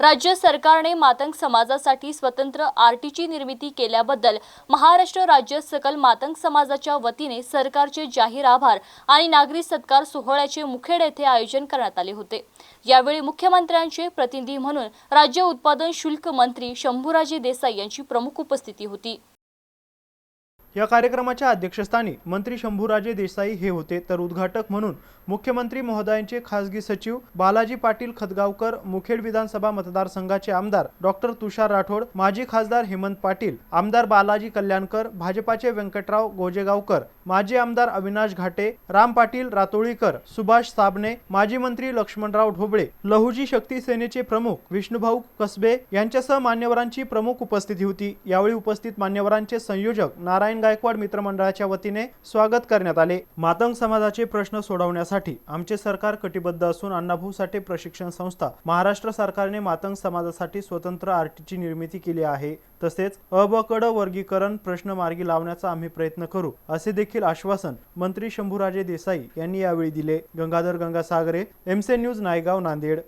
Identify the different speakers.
Speaker 1: राज्य सरकारने मातंग समाजासाठी स्वतंत्र आरटीची निर्मिती केल्याबद्दल महाराष्ट्र राज्य सकल मातंग समाजाच्या वतीने सरकारचे जाहीर आभार आणि नागरी सत्कार सोहळ्याचे मुखेड येथे आयोजन करण्यात आले होते. यावेळी मुख्यमंत्र्यांचे प्रतिनिधी म्हणून राज्य उत्पादन शुल्क मंत्री शंभूराजे देसाई यांची प्रमुख उपस्थिती होती.
Speaker 2: या कार्यक्रमाच्या अध्यक्षस्थानी मंत्री शंभूराजे देसाई हे होते. तर उद्घाटक म्हणून मुख्यमंत्री महोदयांचे खासगी सचिव बालाजी पाटील खतगावकर मुखेड विधानसभा मतदारसंघाचे आमदार डॉक्टर तुषार राठोड माजी खासदार हेमंत पाटील आमदार बालाजी कल्याणकर भाजपाचे व्यंकटराव गोजेगावकर माजी आमदार अविनाश घाटे राम पाटील रातोळीकर सुभाष साबणे माजी मंत्री लक्ष्मणराव ढोबळे लहुजी शक्ती सेनेचे प्रमुख विष्णुभाऊ कसबे यांच्यासह मान्यवरांची प्रमुख उपस्थिती होती. यावेळी उपस्थित मान्यवरांचे संयोजक नारायण गायकवाड मित्रमंडळाच्या वतीने स्वागत करण्यात आले. मातंग समाजाचे प्रश्न सोडवण्यासाठी आमचे सरकार कटिबद्ध असून अण्णाभाऊ साठे प्रशिक्षण संस्था महाराष्ट्र सरकारने मातंग समाजासाठी स्वतंत्र आरटीची निर्मिती केली आहे. तसेच अबकड वर्गीकरण प्रश्न मार्गी लावण्याचा आम्ही प्रयत्न करू असे देखील आश्वासन मंत्री शंभूराजे देसाई यांनी यावेळी दिले. गंगाधर गंगासागरे एमसे न्यूज नायगाव नांदेड.